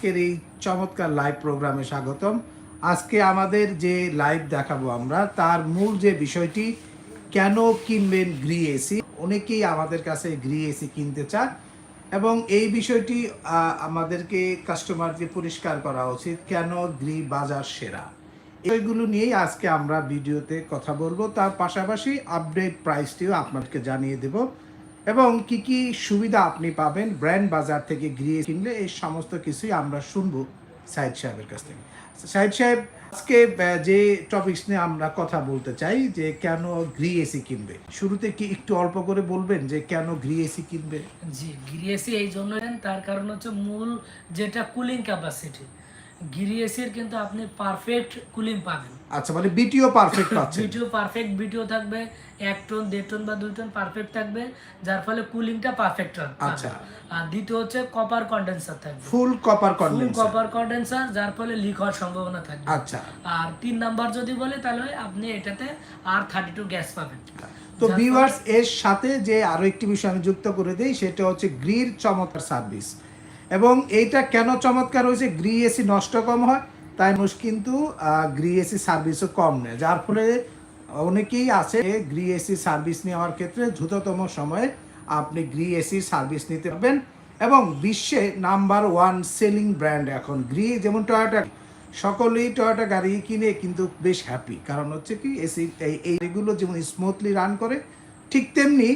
আজকের এই চমৎকার লাইভ প্রোগ্রামে স্বাগতম। আজকে আমাদের যে লাইভ দেখাবো আমরা, তার মূল যে বিষয়টি, কেন কিনবেন গ্রি এসি অনেকেই আমাদের কাছে গ্রি এসি কিনতে চান এবং এই বিষয়টি আমাদেরকে কাস্টমারকে পরিষ্কার করা উচিত, কেন গ্রি বাজার সেরা? এইগুলো নিয়েই আজকে আমরা ভিডিওতে কথা বলব। তার পাশাপাশি আপডেট প্রাইসটিও আপনাদেরকে জানিয়ে দেব। এবং কি কি সুবিধা আপনি পাবেন ব্র্যান্ড বাজার থেকে গৃহে কিনলে, এই সমস্ত কিছুই আমরা শুনব সাইদ সাহেবের কাছ থেকে। সাইদ সাহেব, আজকে যে টপিকস নিয়ে আমরা কথা বলতে চাই, যে কেন গ্রি এসি কিনবে? শুরুতে কি একটু অল্প করে বলবেন যে কেন গ্রি এসি কিনবে? জি গ্রি এসি এই জন্য তার কারণ হচ্ছে মূল যেটা কুলিং ক্যাপাসিটি গিরিএসির কিন্তু আপনি পারফেক্ট কুলিং পাবেন। আচ্ছা মানে বিটিও পারফেক্ট পাচ্ছেন। বিটিও পারফেক্ট বিটিও থাকবে এক টন দেড় টন বা দুই টন পারফেক্ট থাকবে যার ফলে কুলিংটা পারফেক্ট হবে আচ্ছা। আর দ্বিতীয় হচ্ছে কপার কন্ডেন্সার থাকবে। Full copper full copper condenser যার ফলে লিক হওয়ার সম্ভাবনা থাকবে। আচ্ছা। আর তিন নাম্বার যদি বলে তাহলে আপনি এটাতে আর থার্টি টু গ্যাস পাবেন তো ভিউয়ার্স এর সাথে যে আরও একটি বিষয় আমি যুক্ত করে দিই সেটা হচ্ছে গ্রির চমৎকার সার্ভিস এবং এইটা কেন চমৎকার হয়েছে? গ্রি এসি নষ্ট কম হয়, তাই মানুষ কিন্তু গ্রি এসি সার্ভিসও কম নেয়। যার ফলে অনেকেই আছে গ্রি এসি সার্ভিস নেওয়ার ক্ষেত্রে দ্রুততম সময়ে আপনি গ্রি এসি সার্ভিস নিতে পারবেন এবং বিশ্বে নাম্বার ওয়ান সেলিং ব্র্যান্ড এখন। গ্রি যেমন টয়োটা, সকলেই টয়োটা গাড়ি কিনে কিন্তু বেশ হ্যাপি। কারণ হচ্ছে কি, এসি, এই, এইগুলো যেমন স্মুথলি রান করে, ঠিক তেমনি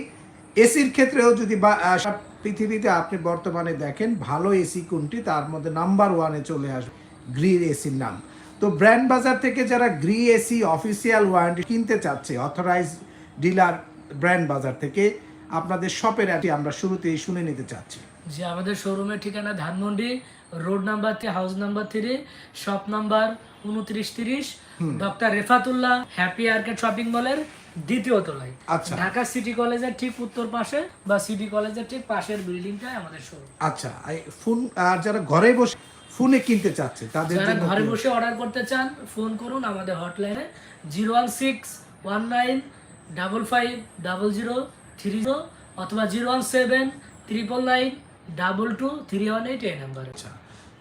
এসির ক্ষেত্রেও যদি বা পৃথিবীতে আপনি বর্তমানে দেখেন ভালো এসি কোনটি? তার মধ্যে নাম্বার ওয়ানে চলে আসবে গ্রি এসির নাম। তো ব্র্যান্ড বাজার থেকে যারা গ্রি এসি অফিসিয়াল ওয়ারেন্টি কিনতে চাচ্ছে অথরাইজ ডিলার ব্র্যান্ড বাজার থেকে আপনাদের শপের অ্যাটি আমরা শুরুতেই শুনে নিতে চাচ্ছি। যে আমাদের শোরুমের ঠিকানা Dhanmondi road number three house number three shop number উনত্রিশ তিরিশ doctor Refatullah happy arcade shopping মলের দ্বিতীয় তলায়। আচ্ছা। ঢাকা সিটি কলেজের ঠিক উত্তর পাশে বা সিটি কলেজের ঠিক পাশের বিল্ডিংটাই আমাদের শোরুম। আচ্ছা ফোন আর যারা ঘরে বসে ফোনে কিনতে চাচ্ছে তাদের যারা ঘরে বসে অর্ডার করতে চান ফোন করুন আমাদের হটলাইনে zero one six one nine double five double zero three zero অথবা zero one seven triple nine double two three one eight এই নাম্বারে আচ্ছা।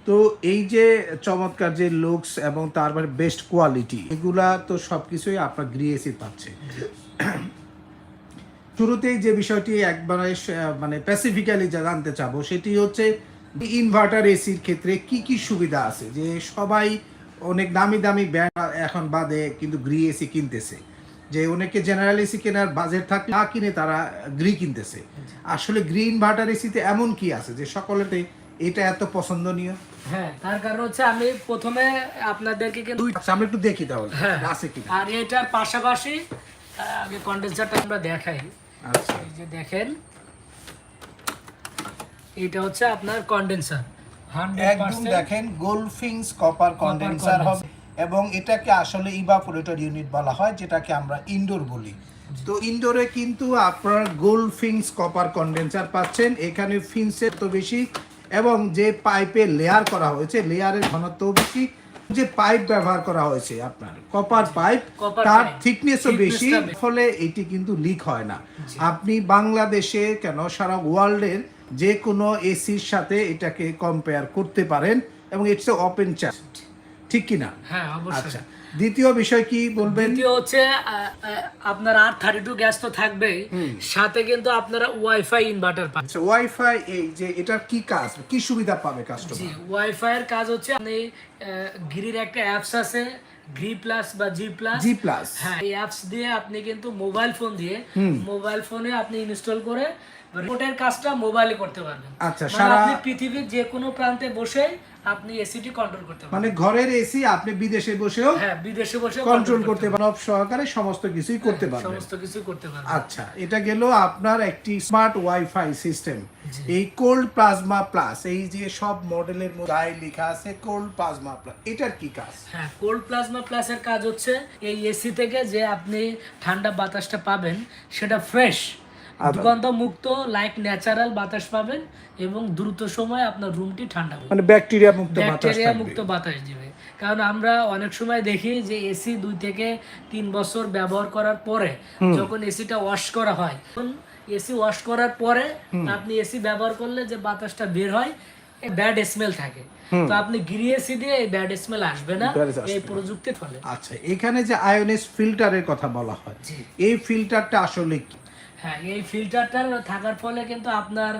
তো এই যে চমৎকার যে লুকস এবং তারপরে বেস্ট কোয়ালিটি এগুলা তো সবকিছুই আপনার গ্রিএসি পাচ্ছে। শুরুতেই যে বিষয়টি একবারে মানে স্পেসিফিক্যালি জানতে চাবো, সেটি হচ্ছে ইনভার্টার এসির ক্ষেত্রে কি কি সুবিধা আছে? যে সবাই অনেক দামি দামি ব্র্যান্ড এখন বাদে কিন্তু গ্রি এসি কিনতেছে। যে অনেকে জেনারেল এসি কেনার বাজেট থাকলে না কিনে তারা গ্রি কিনতেছে। আসলে গ্রি ইনভার্টার এসিতে এমন কি আছে যে সকলেতে এটা এত পছন্দনীয়? হ্যাঁ তার কারণ হচ্ছে আমি প্রথমে আপনাদেরকে কিন্তু আচ্ছা আমরা একটু দেখি তাহলে। হ্যাঁ। আছে কিনা? আর এটার পাশাপাশি আগে কন্ডেন্সারটা আমরা দেখাই। আচ্ছা। এই যে দেখেন এটা হচ্ছে আপনার কন্ডেন্সার একদম দেখেন গোলফিংস কপার কন্ডেন্সার হবে। এবং এটাকে আসলে ইভাপোরেটর ইউনিট বলা হয় যেটাকে আমরা ইনডোর বলি। তো ইনডোরে কিন্তু আপনার গোলফিংস কপার কন্ডেন্সার পাচ্ছেন। এখানে ফিন্সের তো বেশি এবং যে পাইপে লেয়ার করা হয়েছে লেয়ারের ঘনত্ব বেশি যে পাইপ ব্যবহার করা হয়েছে আপনার কপার পাইপ তার। থিকনেসও বেশি। ফলে এটি কিন্তু লিক হয় না। আপনি বাংলাদেশে কেন সারা ওয়ার্ল্ডের যে কোনো এসির সাথে এটাকে কম্পেয়ার করতে পারেন এবং ইটস ওপেন চ্যাট ঠিক কি না হ্যাঁ অবশ্যই। আচ্ছা। দ্বিতীয় বিষয় কি বলবেন? দ্বিতীয় হচ্ছে আপনার আর থার্টি টু গ্যাস তো থাকবেই। সাথে কিন্তু আপনারা ওয়াইফাই ইনভার্টার পাচ্ছেন আচ্ছা ওয়াইফাই এই যে এটার কি কাজ? কি সুবিধা পাবে কাস্টমার জি ওয়াইফাই এর কাজ হচ্ছে আপনি ঘিরির একটা অ্যাপস আছে ঘি প্লাস বা জি প্লাস জি প্লাস হ্যাঁ এই অ্যাপস দিয়ে আপনি কিন্তু মোবাইল ফোন দিয়ে মোবাইল ফোনে আপনি ইনস্টল করে রিমোটের কাজটা মোবাইলে করতে পারবেন। আচ্ছা, মানে সারা- আপনি পৃথিবীর যে কোনো প্রান্তে বসে আপনি এসিটি কন্ট্রোল করতে পারবেন মানে ঘরের এসি আপনি বিদেশে বসেও হ্যাঁ বিদেশে বসে কন্ট্রোল করতে পারেন। সব সহকারে সমস্ত কিছুই করতে পারবেন। সমস্ত কিছু করতে পারবেন। আচ্ছা এটা গেল আপনার একটি স্মার্ট ওয়াইফাই সিস্টেম এই কোল্ড প্লাজমা প্লাস এই যে সব মডেলের মধ্যে গায়ে লেখা আছে কোল্ড প্লাজমা প্লাস এটার কি কাজ? হ্যাঁ কোল্ড প্লাজমা প্লাসের কাজ হচ্ছে এই এসি থেকে যে আপনি ঠান্ডা বাতাসটা পাবেন সেটা ফ্রেশ। দুর্গন্ধ মুক্ত লাইক ন্যাচারাল বাতাস পাবেন এবং দ্রুত সময় আপনার রুমটি ঠান্ডা হবে মানে ব্যাকটেরিয়া মুক্ত ব্যাকটেরিয়া মুক্ত বাতাস দিবে। কারণ আমরা অনেক সময় দেখি যে এসি দুই থেকে তিন বছর ব্যবহার করার পরে যখন এসিটা ওয়াশ করা হয় এসি ওয়াশ করার পরে আপনি এসি ব্যবহার করলে যে বাতাসটা বের হয় ব্যাড স্মেল থাকে। তো আপনি গ্রি এসি দিয়ে এই ব্যাড স্মেল আসবে না এই প্রযুক্তির ফলে। আচ্ছা এখানে যে আয়োনেস ফিল্টারের কথা বলা হয় এই ফিল্টারটা আসলে কি? হ্যাঁ এই ফিল্টারটা থাকার ফলে কিন্তু আপনার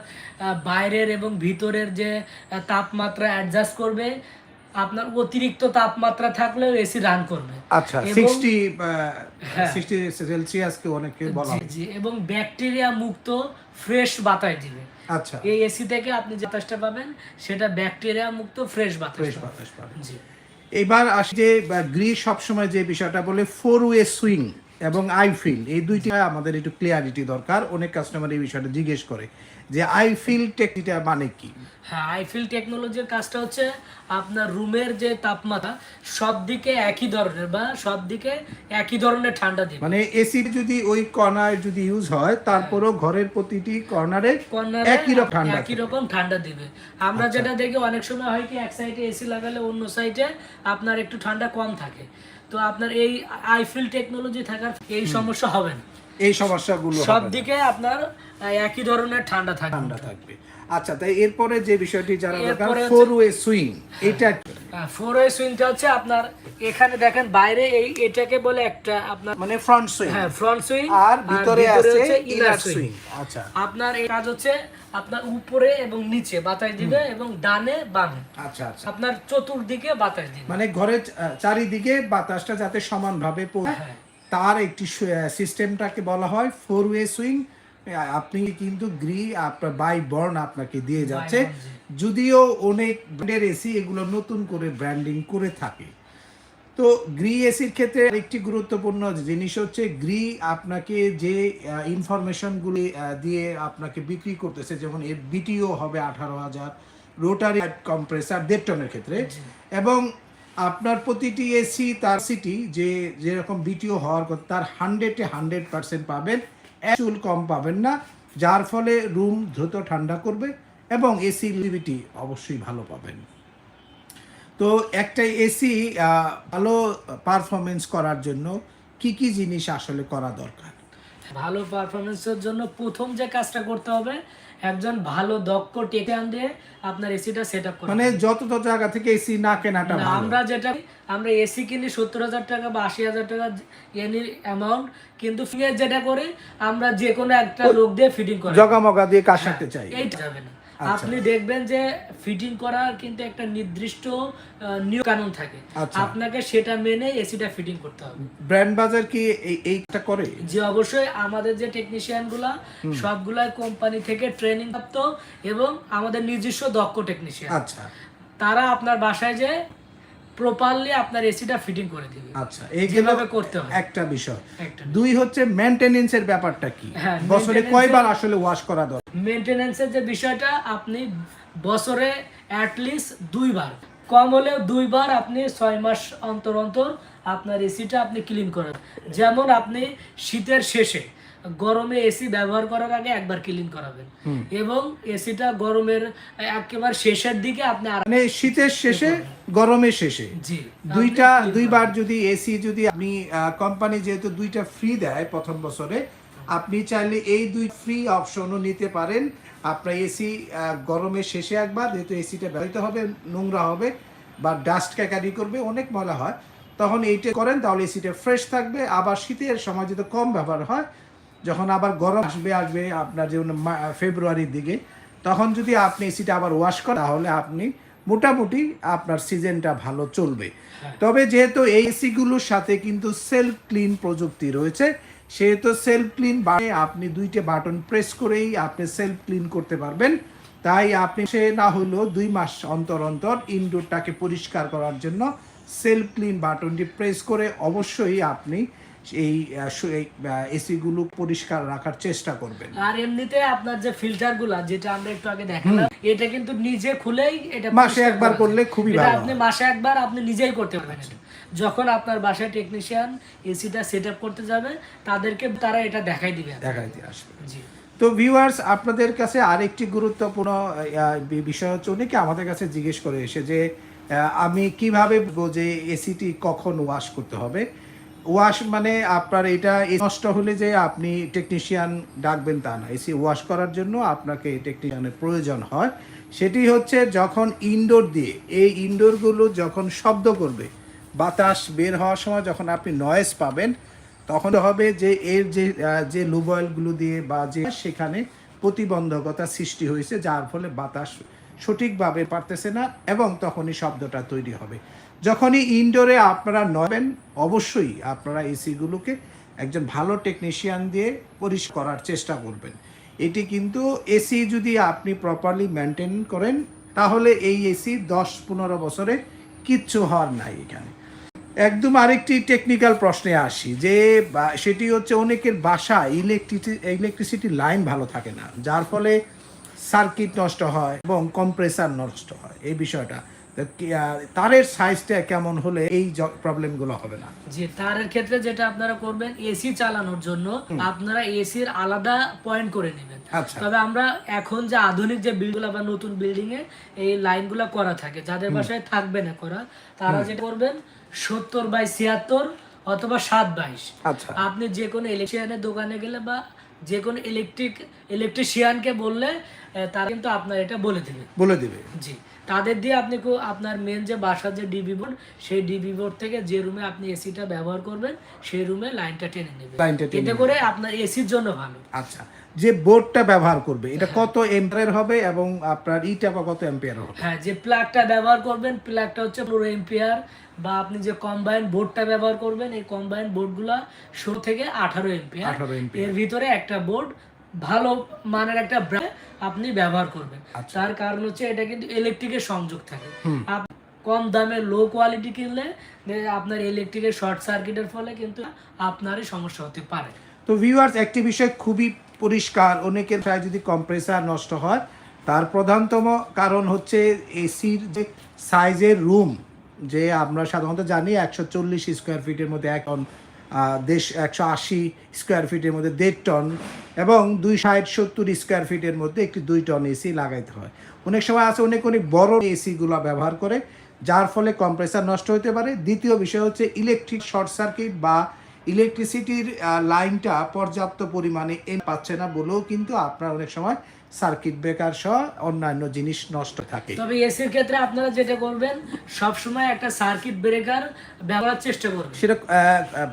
বাইরের এবং ভিতরের যে তাপমাত্রা অ্যাডজাস্ট করবে আপনার অতিরিক্ত তাপমাত্রা থাকলেও এসি রান করবে। আচ্ছা এবং- সিক্সটি হ্যাঁ। সিক্সটি সেলসিয়াসকে অনেকে বলা হয়। জি এবং ব্যাকটেরিয়া মুক্ত ফ্রেশ বাতাস দিবে। আচ্ছা। এই এসি থেকে আপনি যে বাতাসটা পাবেন সেটা ব্যাকটেরিয়া মুক্ত ফ্রেশ বাতাস ফ্রেশ পাবেন। বাতাস পাবে জি। এবার আসি যে গ্রি সবসময় যে বিষয়টা বলে ফোর ওয়ে সুইং এবং আই ফিল এই দুইটা আমাদের একটু ক্লিয়ারিটি দরকার। অনেক কাস্টমার এই বিষয়টা জিজ্ঞেস করে যে আই ফিল টেকনিকটা মানে কি? হ্যাঁ আইফিল টেকনোলজির কাজটা হচ্ছে আপনার রুমের যে তাপমাত্রা সব দিকে একই ধরনের বা সব দিকে একই ধরনের ঠান্ডা দিবে। মানে এসির যদি ওই কর্নার যদি ইউজ হয় তারপরও ঘরের প্রতিটি কর্নারে কর্নারে একই রকম ঠান্ডা একই রকম ঠান্ডা দিবে। আমরা যেটা দেখি অনেক সময় হয় কি এক সাইডে এসি লাগালে অন্য সাইডে আপনার একটু ঠান্ডা কম থাকে। তো আপনার এই আইফিল টেকনোলজি থাকার এই সমস্যা হবে না। এই সমস্যাগুলো সব দিকে আপনার একই ধরনের ঠান্ডা থাকবে। ঠান্ডা থাকবে। আচ্ছা তাই এরপরে যে বিষয়টি জানা দরকার ফোর ওয়ে সুইং এটা ফোর ওয়ে সুইংটা হচ্ছে আপনার এখানে দেখেন বাইরে এই এটাকে বলে একটা আপনার মানে ফ্রন্ট সুইং হ্যাঁ ফ্রন্ট সুইং আর ভিতরে আছে ইনার সুইং আচ্ছা। আপনার এই কাজ হচ্ছে আপনার উপরে এবং নিচে বাতাস দিবে এবং ডানে বামে। আচ্ছা আচ্ছা। আপনার চতুর্দিকে বাতাস দিবে। মানে ঘরের চারিদিকে বাতাসটা যাতে সমানভাবে পড়ে হ্যাঁ। তার একটি সিস্টেমটাকে বলা হয় ফোর ওয়ে সুইং আপনি কিন্তু গ্রি আপনার বাই বর্ন আপনাকে দিয়ে যাচ্ছে। যদিও অনেক ব্র্যান্ডের এসি এগুলো নতুন করে ব্র্যান্ডিং করে থাকে। তো গ্রি এসির ক্ষেত্রে একটি গুরুত্বপূর্ণ জিনিস হচ্ছে গ্রি আপনাকে যে ইনফরমেশনগুলি দিয়ে আপনাকে বিক্রি করতেছে যেমন এর বিটিও হবে আঠারো হাজার রোটারি কম্প্রেসার দেড় টনের ক্ষেত্রে। এবং আপনার প্রতিটি এসি তার সিটি যে যেরকম বিটিও হওয়ার কথা তার হান্ড্রেডে হান্ড্রেড পার্সেন্ট পাবেন। চুল কম পাবেন না যার ফলে রুম দ্রুত ঠান্ডা করবে এবং এসি লিভিটি অবশ্যই ভালো পাবেন। তো একটা এসি ভালো পারফরমেন্স করার জন্য কি কি জিনিস আসলে করা দরকার? ভালো পারফরমেন্সের জন্য প্রথম যে কাজটা করতে হবে একজন ভালো দক্ষ টেকান দিয়ে আপনার এসিটা সেট আপ মানে যত তত জায়গা থেকে এসি না কেনাটা ভালো। আমরা যেটা আমরা এসি কিনি সত্তর হাজার টাকা বা আশি হাজার টাকা এনি অ্যামাউন্ট কিন্তু ফিঙ্গার যেটা করে আমরা যে কোনো একটা লোক দিয়ে ফিটিং করি জগামগা দিয়ে কাজ সারতে চাই। এইটা যাবে না। আপনি দেখবেন যে ফিটিং করার কিন্তু একটা নির্দিষ্ট নিয়ম কানুন থাকে। আচ্ছা। আপনাকে সেটা মেনে এসিটা ফিটিং করতে হবে। ব্র্যান্ড বাজার কি এইটা করে? যে অবশ্যই আমাদের যে টেকনিশিয়ানগুলা সবগুলাই কোম্পানি থেকে ট্রেনিং প্রাপ্ত এবং আমাদের নিজস্ব দক্ষ টেকনিশিয়ান আচ্ছা। তারা আপনার বাসায় যে প্রপারলি আপনার এসিটা ফিটিং করে দিবে। আচ্ছা এই যেভাবে করতে হয় একটা বিষয়। দুই হচ্ছে মেনটেনেন্স এর ব্যাপারটা কি? হ্যাঁ, বছরে কয়বার আসলে ওয়াশ করা দরকার? মেনটেনেন্সের যে বিষয়টা আপনি বছরে অ্যাটলিস্ট দুইবার। কম হলেও দুইবার আপনি ছয় মাস অন্তর অন্তর আপনার এসিটা আপনি ক্লিন করেন। যেমন আপনি শীতের শেষে গরমে এসি ব্যবহার করার আগে একবার ক্লিন করাবেন। এবং এসিটা গরমের একেবারে শেষের দিকে আপনি মানে শীতের শেষে গরমের শেষে। জি দুইটা দুইবার যদি এসি যদি আপনি কোম্পানি যেহেতু দুইটা ফ্রি দেয় প্রথম বছরে আপনি চাইলে এই দুই ফ্রি অপশনও নিতে পারেন। আপনার এসি গরমের শেষে একবার যেহেতু এসিটা ব্যবহৃত হবে নোংরা হবে বা ডাস্ট ক্যাকারি করবে অনেক ময়লা হয় তখন এইটা করেন তাহলে এসিটা ফ্রেশ থাকবে। আবার শীতের সময় যদি কম ব্যবহার হয় যখন আবার গরম আসবে আসবে আপনার যেমন ফেব্রুয়ারির দিকে তখন যদি আপনি এসিটা আবার ওয়াশ করেন তাহলে আপনি মোটামুটি আপনার সিজনটা ভালো চলবে। তবে যেহেতু এই এসিগুলোর সাথে কিন্তু সেলফ ক্লিন প্রযুক্তি রয়েছে সেহেতু সেলফ ক্লিন আপনি দুইটা বাটন প্রেস করেই আপনি সেলফ ক্লিন করতে পারবেন। তাই আপনি সে না হলেও দুই মাস অন্তর অন্তর ইনডোরটাকে পরিষ্কার করার জন্য সেলফ ক্লিন বাটনটি প্রেস করে অবশ্যই আপনি এই এসিগুলো পরিষ্কার রাখার চেষ্টা করবেন। আর এমনিতে আপনার যে ফিল্টারগুলা যেটা আমরা একটু আগে দেখালাম এটা কিন্তু নিজে খুলেই এটা মাসে একবার করলে খুবই ভালো। আপনি মাসে একবার আপনি নিজেই করতে পারবেন যখন আপনার বাসায় টেকনিশিয়ান এসিটা সেট আপ করতে যাবে তাদেরকে তারা এটা দেখাই দিবে। দেখাইতে আসবে। জি। তো ভিউয়ার্স আপনাদের কাছে আরেকটি গুরুত্বপূর্ণ বিষয় হচ্ছে অনেকে আমাদের কাছে জিজ্ঞেস করে এসে যে আমি কীভাবে যে এসিটি কখন ওয়াশ করতে হবে? ওয়াশ মানে আপনার এটা নষ্ট হলে যে আপনি টেকনিশিয়ান ডাকবেন তা না। এসি ওয়াশ করার জন্য আপনাকে টেকনিশিয়ানের প্রয়োজন হয়। সেটি হচ্ছে যখন ইনডোর দিয়ে, এই ইনডোরগুলো যখন শব্দ করবে, বাতাস বের হওয়ার সময় যখন আপনি নয়েজ পাবেন, তখন হবে যে এর যে যে লুবয়েলগুলো দিয়ে বা যে সেখানে প্রতিবন্ধকতা সৃষ্টি হয়েছে, যার ফলে বাতাস সঠিকভাবে পারতেছে না এবং তখনই শব্দটা তৈরি হবে। যখনই ইনডোরে আপনারা নবেন অবশ্যই আপনারা এসিগুলোকে একজন ভালো টেকনিশিয়ান দিয়ে পরিষ্কার করার চেষ্টা করবেন। এটি কিন্তু এসি যদি আপনি প্রপারলি মেনটেন করেন, তাহলে এই এসি দশ পনেরো বছরে কিচ্ছু হওয়ার নাই এখানে। একদম আরেকটি টেকনিক্যাল প্রশ্নে আসি, যে সেটি হচ্ছে অনেকের বাসা ইলেকট্রিসিটি ইলেকট্রিসিটি লাইন ভালো থাকে না, যার ফলে সার্কিট নষ্ট হয় এবং কম্প্রেসার নষ্ট হয়, এই বিষয়টা। তারের সাইজটা কেমন হলে এই প্রবলেমগুলো হবে না? যে তারের ক্ষেত্রে যেটা আপনারা করবেন এসি চালানোর জন্য আপনারা এসির আলাদা পয়েন্ট করে নেবেন। আচ্ছা। তবে আমরা এখন যে আধুনিক যে বিল্ডিং বা নতুন বিল্ডিং এ এই লাইনগুলো করা থাকে যাদের বাসায় থাকবে না করা তারা যেটা করবেন সত্তর বাই ছিয়াত্তর অথবা সাত বাইশ। আচ্ছা। আপনি যে কোনো ইলেকট্রিশিয়ানের দোকানে গেলে বা যে কোনো ইলেকট্রিক ইলেকট্রিশিয়ানকে বললে তারা কিন্তু আপনার এটা বলে দেবে। বলে দেবে। জি। তাদের দিয়ে আপনি আপনার মেন যে বাসার যে ডিবি বোর্ড সেই ডিবি বোর্ড থেকে যে রুমে আপনি এসিটা ব্যবহার করবেন সেই রুমে লাইনটা টেনে নেবেন। এতে করে আপনার এসির জন্য ভালো। আচ্ছা যে বোর্ডটা ব্যবহার করবে এটা কত এম্পিয়ার হবে এবং আপনার ইটা বা কত এম্পিয়ার হবে? হ্যাঁ যে প্লাগটা ব্যবহার করবেন প্লাগটা হচ্ছে পুরো এম্পিয়ার বা আপনি যে কম্বাইন বোর্ডটা ব্যবহার করবেন এই কম্বাইন বোর্ডগুলো ষোলো থেকে আঠারো এম্পিয়ার 18 ampere। এর ভিতরে একটা বোর্ড ভালো মানের একটা ব্র্যান্ড আপনি ব্যবহার করবেন। আচ্ছা। তার কারণ হচ্ছে এটা কিন্তু ইলেকট্রিকের সংযোগ থাকে। কম দামে লো কোয়ালিটি কিনলে আপনার ইলেকট্রিকের শর্ট সার্কিটের ফলে কিন্তু আপনারই সমস্যা হতে পারে। তো ভিউয়ার্স একটি বিষয় খুবই পরিষ্কার অনেকের প্রায় যদি কম্প্রেসার নষ্ট হয় তার প্রধানতম কারণ হচ্ছে এসির যে সাইজের রুম যে আমরা সাধারণত জানি একশো চল্লিশ স্কোয়ার ফিটের মধ্যে আহ, দেশ একশো আশি স্কোয়ার ফিটের মধ্যে দেড় টন এবং দুই ষাট, সত্তর স্কোয়ার ফিটের মধ্যে একটি দুই টন এসি লাগাইতে হয়। অনেক সময় আছে অনেক অনেক বড় এসিগুলো ব্যবহার করে, যার ফলে কম্প্রেসার নষ্ট হতে পারে। দ্বিতীয় বিষয় হচ্ছে ইলেকট্রিক শর্ট সার্কিট বা ইলেকট্রিসিটির লাইনটা পর্যাপ্ত পরিমাণে এ পাচ্ছে না বলেও কিন্তু আপনার অনেক সময় সার্কিট ব্রেকার সহ অন্যান্য জিনিস নষ্ট থাকে। তবে এসির ক্ষেত্রে আপনারা যেটা করবেন সব সময় একটা সার্কিট ব্রেকার ব্যবহার চেষ্টা করবেন। সেটা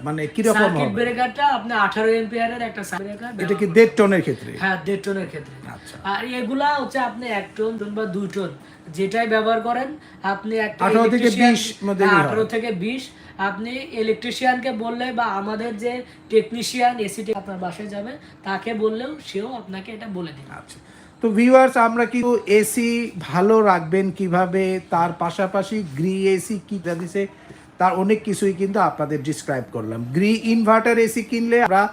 মানে কীরকম সার্কিট ব্রেকারটা আপনি আঠারো এম্পিয়ারের একটা সার্কিট ব্রেকার এটা কি দেড় টনের ক্ষেত্রে? হ্যাঁ দেড় টনের ক্ষেত্রে। আচ্ছা। আর এগুলা হচ্ছে আপনি এক টন বা দুই টন যেটাই ব্যবহার করেন আপনি একটা 18 থেকে 20 মধ্যে হ্যাঁ, 18 থেকে বিশ আপনি ইলেকট্রিশিয়ানকে বললে বা আমাদের যে টেকনিশিয়ান এসিটি আপনার বাসায় যাবে তাকে বললেও সেও আপনাকে এটা বলে দিবে। আচ্ছা। তো ভিউয়ার্স আমরা কিন্তু এসি ভালো রাখবেন কীভাবে তার পাশাপাশি গ্রি এসি কি দিছে তার অনেক কিছুই কিন্তু আপনাদের ডিসক্রাইব করলাম। গ্রি ইনভার্টার এসি কিনলে আমরা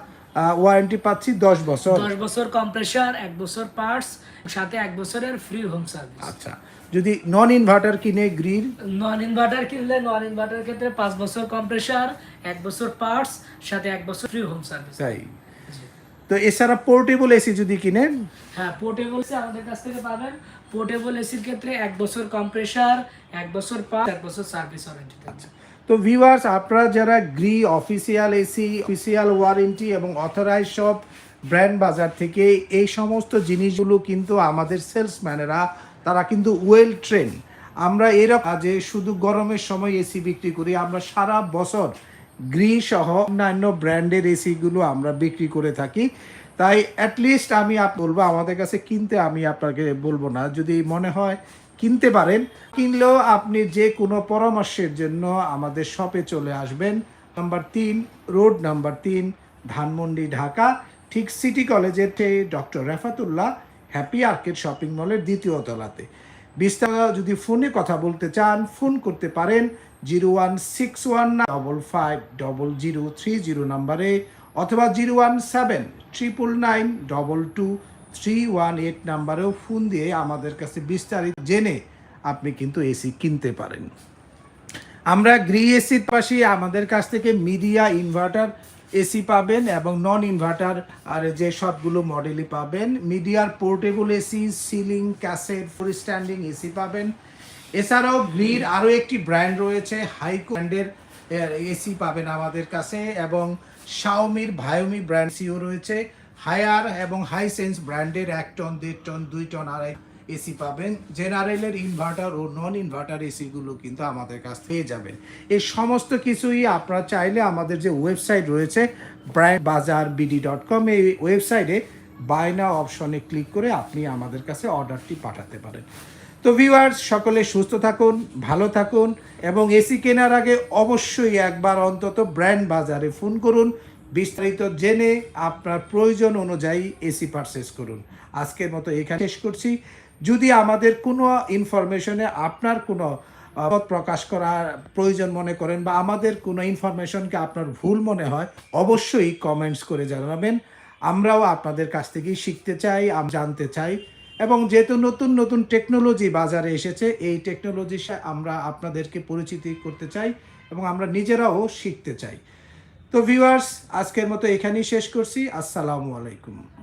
ওয়ারেন্টি পাচ্ছি দশ বছর। দশ বছর কম্প্রেসার এক বছর পার্টস সাথে এক বছরের ফ্রি হোম সার্ভিস আচ্ছা। যদি নন ইনভার্টার কিনে গ্রির নন ইনভার্টার কিনলে নন ইনভার্টার ক্ষেত্রে পাঁচ বছর কম্প্রেসার এক বছর পার্টস সাথে এক বছর ফ্রি হোম সার্ভিস তাই? তো এছাড়া পোর্টেবল এসি যদি কিনেন? হ্যাঁ পোর্টেবল এসি আমাদের কাছ থেকে পাবেন। পোর্টেবল এসির ক্ষেত্রে এক বছর কম্প্রেসার এক বছর পার্টস এক বছর সার্ভিস ওয়ারেন্টি থাকছে তো ভিউয়ার্স আপনারা যারা Gree official AC official warranty এবং অথরাইজ সব ব্র্যান্ড বাজার থেকে এই সমস্ত জিনিসগুলো কিন্তু আমাদের সেলসম্যানেরা তারা কিন্তু ওয়েল ট্রেন আমরা এরকম যে শুধু গরমের সময় এসি বিক্রি করি, আমরা সারা বছর গ্রি সহ অন্যান্য ব্র্যান্ডের এসিগুলো আমরা বিক্রি করে থাকি। তাই অ্যাটলিস্ট আমি বলব, আমাদের কাছে কিনতে আমি আপনাকে বলব না। যদি মনে হয় কিনতে পারেন, কিনলেও আপনি যে কোনো পরামর্শের জন্য আমাদের শপে চলে আসবেন। নাম্বার তিন রোড নাম্বার তিন, ধানমন্ডি, ঢাকা। ঠিক সিটি কলেজের doctor Refatullah happy arcade shopping মলের দ্বিতীয় তলাতে। বিস্তারিত যদি ফোনে কথা বলতে চান, ফোন করতে পারেন zero one six one double five double zero three zero নাম্বারে অথবা zero one seven triple nine double two three one eight নাম্বারেও phone দিয়ে আমাদের কাছে বিস্তারিত জেনে আপনি কিন্তু এসি কিনতে পারেন। আমরা গ্রি এসির পাশে আমাদের কাছ থেকে মিডিয়া ইনভার্টার এসি পাবেন এবং নন ইনভার্টার আর যে সবগুলো মডেলই পাবেন। মিডিয়ার portable AC, ceiling, cassette floor standing AC পাবেন। এছাড়াও গ্রির আরও একটি ব্র্যান্ড রয়েছে, হাইকো ব্র্যান্ডের এসি পাবেন আমাদের কাছে এবং শাওমির, ভায়োমি ব্র্যান্ড সিও রয়েছে। হায়ার এবং হাই সেন্স ব্র্যান্ডের এক টন, দেড় টন, দুই টন, আড়াই এসি পাবেন। জেনারেলের ইনভার্টার ও নন ইনভার্টার এসিগুলো কিন্তু আমাদের কাছ থেকে যাবেন এই সমস্ত কিছুই আপনারা চাইলে আমাদের যে ওয়েবসাইট রয়েছে ব্র্যান্ড বাজার বিডি ডট কম এই ওয়েবসাইটে বায়না অপশনে ক্লিক করে আপনি আমাদের কাছে অর্ডারটি পাঠাতে পারেন। তো ভিউয়ার্স সকলে সুস্থ থাকুন, ভালো থাকুন এবং এসি কেনার আগে অবশ্যই একবার অন্তত ব্র্যান্ড বাজারে ফোন করুন। বিস্তারিত জেনে আপনার প্রয়োজন অনুযায়ী এসি পারচেস করুন। আজকের মতো এখানে শেষ করছি। যদি আমাদের কোনো ইনফরমেশনে আপনার কোনো মত প্রকাশ করার প্রয়োজন মনে করেন বা আমাদের কোনো ইনফরমেশনকে আপনার ভুল মনে হয়, অবশ্যই কমেন্টস করে জানাবেন। আমরাও আপনাদের কাছ থেকেই শিখতে চাই জানতে চাই। এবং যেহেতু নতুন নতুন টেকনোলজি বাজারে এসেছে, এই টেকনোলজির আমরা আপনাদেরকে পরিচিতি করতে চাই এবং আমরা নিজেরাও শিখতে চাই। তো ভিউয়ার্স আজকের মতো এখানেই শেষ করছি। আসসালামু আলাইকুম।